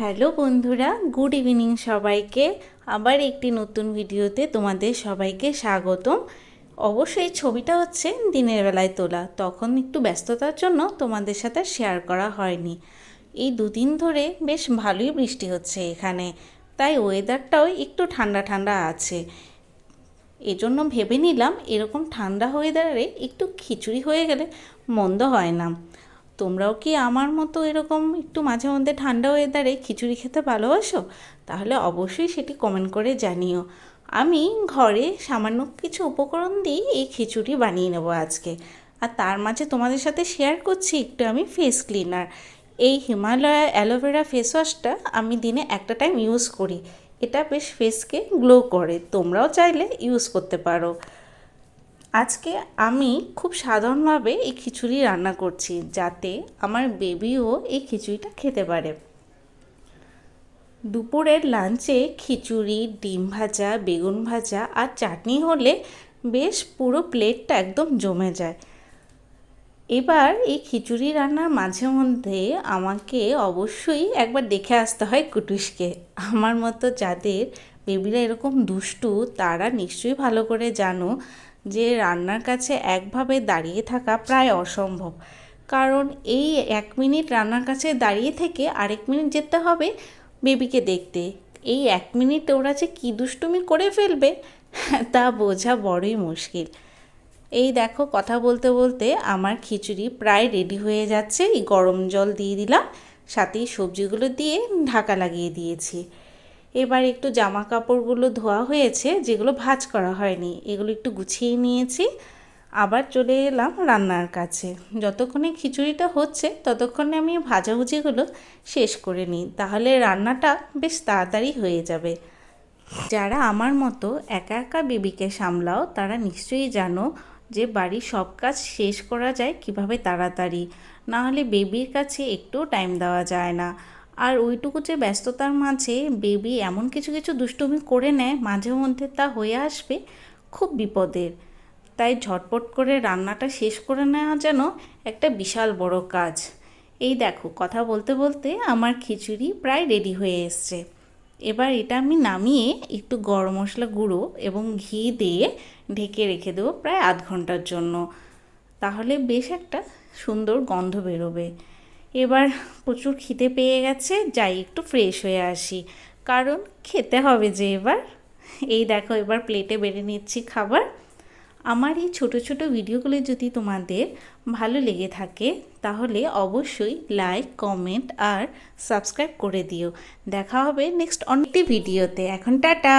Hello বন্ধুরা, good evening সবাইকে। আবার একটি নতুন ভিডিওতে তোমাদের সবাইকে স্বাগতম। অবশ্যই ছবিটা হচ্ছে দিনের বেলায় তোলা। তখন একটু ব্যস্ততার জন্য তোমাদের সাথে শেয়ার করা হয়নি। এই দুদিন ধরে বেশ ভালোই বৃষ্টি হচ্ছে এখানে। তাই ওয়েদারটাও একটু ঠান্ডা ঠান্ডা আছে। এজন্য ভেবে নিলাম এরকম ঠান্ডা ওয়েদারে একটু খিচুড়ি হয়ে গেলে মন্দ হয় না। তোমরাও কি আমার মতো এরকম একটু মাঝে মধ্যে ঠান্ডা ওয়েদারে খিচুড়ি খেতে ভালোবাসো? তাহলে অবশ্যই সেটি কমেন্ট করে জানিও। আমি ঘরে সামান্য কিছু উপকরণ দিয়ে এই খিচুড়ি বানিয়ে নেব আজকে। আর তার মাঝে তোমাদের সাথে শেয়ার করছি একটু আমি ফেস ক্লিনার এই হিমালয়া অ্যালোভেরা ফেস ওয়াশটা আমি দিনে একটা টাইম ইউজ করি। এটা বেশ ফেসকে গ্লো করে। তোমরাও চাইলে ইউজ করতে পারো। আজকে আমি খুব সাধারণভাবে এই খিচুড়ি রান্না করছি যাতে আমার বেবিও এই খিচুড়িটা খেতে পারে। দুপুরের লাঞ্চে খিচুড়ি, ডিম ভাজা, বেগুন ভাজা আর চাটনি হলে বেশ পুরো প্লেটটা একদম জমে যায়। এবার এই খিচুড়ি রান্নার মাঝে মধ্যে আমাকে অবশ্যই একবার দেখে আসতে হয় কুটুসকে। আমার মতো যাদের বেবিরা এরকম দুষ্টু, তারা নিশ্চয়ই ভালো করে জানো যে রান্নার কাছে একভাবে দাঁড়িয়ে থাকা প্রায় অসম্ভব। কারণ এই এক মিনিট রান্নার কাছে দাঁড়িয়ে থেকে আরেক মিনিট যেতে হবে বেবিকে দেখতে। এই এক মিনিট ওরা যে কী দুষ্টুমি করে ফেলবে, তা বোঝা বড়ই মুশকিল। এই দেখো কথা বলতে বলতে আমার খিচুড়ি প্রায় রেডি হয়ে যাচ্ছে। এই গরম জল দিয়ে দিলাম সাথেই সবজিগুলো দিয়ে ঢাকা লাগিয়ে দিয়েছি। এবার একটু জামা কাপড়গুলো ধোয়া হয়েছে, যেগুলো ভাজ করা হয়নি, এগুলো একটু গুছিয়ে নিয়েছি। আবার চলে এলাম রান্নার কাছে। যতক্ষণে খিচুড়িটা হচ্ছে, ততক্ষণে আমি ভাজাভুজিগুলো শেষ করে নিই। তাহলে রান্নাটা বেশ তাড়াতাড়ি হয়ে যাবে। যারা আমার মতো একা একা বেবিকে সামলাও, তারা নিশ্চয়ই জানো যে বাড়ির সব কাজ শেষ করা যায় কীভাবে তাড়াতাড়ি। না হলে বেবির কাছে একটু টাইম দেওয়া যায় না। আর ওইটুকু যে ব্যস্ততার মাঝে বেবি এমন কিছু কিছু দুষ্টুমি করে নেয়, মাঝে মধ্যে তা হয়ে আসবে খুব বিপদের। তাই ঝটপট করে রান্নাটা শেষ করে নেওয়া যেন একটা বিশাল বড় কাজ। এই দেখো, কথা বলতে বলতে আমার খিচুড়ি প্রায় রেডি হয়ে এসছে। এবার এটা আমি নামিয়ে একটু গরম মশলা গুঁড়ো এবং ঘি দিয়ে ঢেকে রেখে দেবো প্রায় আধ ঘণ্টার জন্য। তাহলে বেশ একটা সুন্দর গন্ধ বেরোবে। এবার প্রচুর খিদে পেয়ে গেছে, যাই একটু ফ্রেশ হয়ে আসি। কারণ খেতে হবে যে এবার। এই দেখো, এবার প্লেটে বেড়ে নিচ্ছি খাবার। আমার এই ছোট ছোট ভিডিওগুলো যদি তোমাদের ভালো লেগে থাকে, তাহলে অবশ্যই লাইক কমেন্ট আর সাবস্ক্রাইব করে দিও। দেখা হবে নেক্সট অনেকটি ভিডিওতে। এখন টাটা!